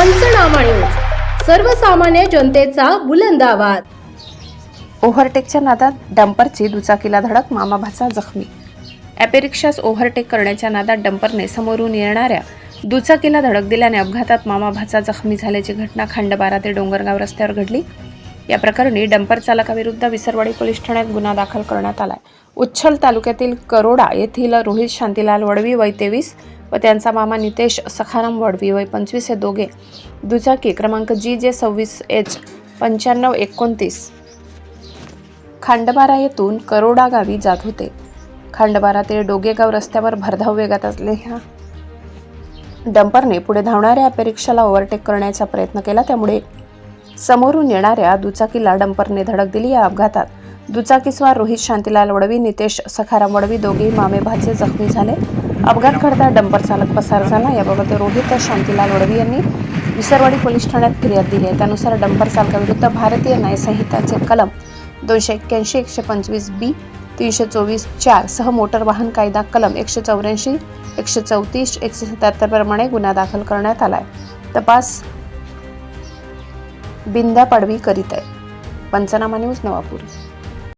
पंचनामा न्यूज सर्वसामान्य जनतेचा बुलंद आवाज. ओव्हरटेकच्या नादात डंपरची दुचाकीला धडक मामा भाचा जखमी. ॲपेरिक्षास ओव्हरटेक करण्याच्या नादात डंपरने समोरून येणाऱ्या दुचाकीला धडक दिल्याने अपघातात मामा भाचा जखमी झाल्याची घटना खंडबारा ते डोंगरगाव रस्त्यावर घडली. या प्रकरणी डंपर चालकाविरुद्ध विसरवाडी पोलीस ठाण्यात गुन्हा दाखल करण्यात आलाय. उच्छल तालुक्यातील करोडा येथील रोहित शांतीलाल वडवी वय तेवीस व त्यांचा मामा नितेश सखाराम वडवी वय पंचवीस हे दोघे दुचाकी क्रमांक जी जे सव्वीस एच पंच्याण्णव एकोणतीस. खांडबारा येथून करोडा गावी जात होते. खांडबारा ते डोगेगाव रस्त्यावर भरधाव वेगात असलेल्या डंपरने पुढे धावणाऱ्या रिक्षाला ओव्हरटेक करण्याचा प्रयत्न केला. त्यामुळे समोरून येणाऱ्या दुचाकीला डंपरने धडक दिली. या अपघातात दुचाकीस्वार रोहित शांतीलाल वडवी नितेश सखाराम वडवी दोघेही मामेभाचे जखमी झाले. अपघात घडता डंपर चालक पसार झाला. याबाबत रोहित शांतीलाल वडवी यांनी विसरवाडी पोलीस ठाण्यात फिर्याद दिली आहे. त्यानुसार डंपर चालकाविरुद्ध भारतीय न्यायसंहिताचे कलम दोनशे एक्क्याऐंशी एकशे पंचवीस बी तीनशे चोवीस चार सह मोटर वाहन कायदा कलम एकशे चौऱ्याऐंशी एकशे चौतीस एकशे सत्याहत्तर प्रमाणे गुन्हा दाखल करण्यात आला आहे. तपास बिंदा पाडवी करीत आहे. पंचनामा न्यूज नवापूर.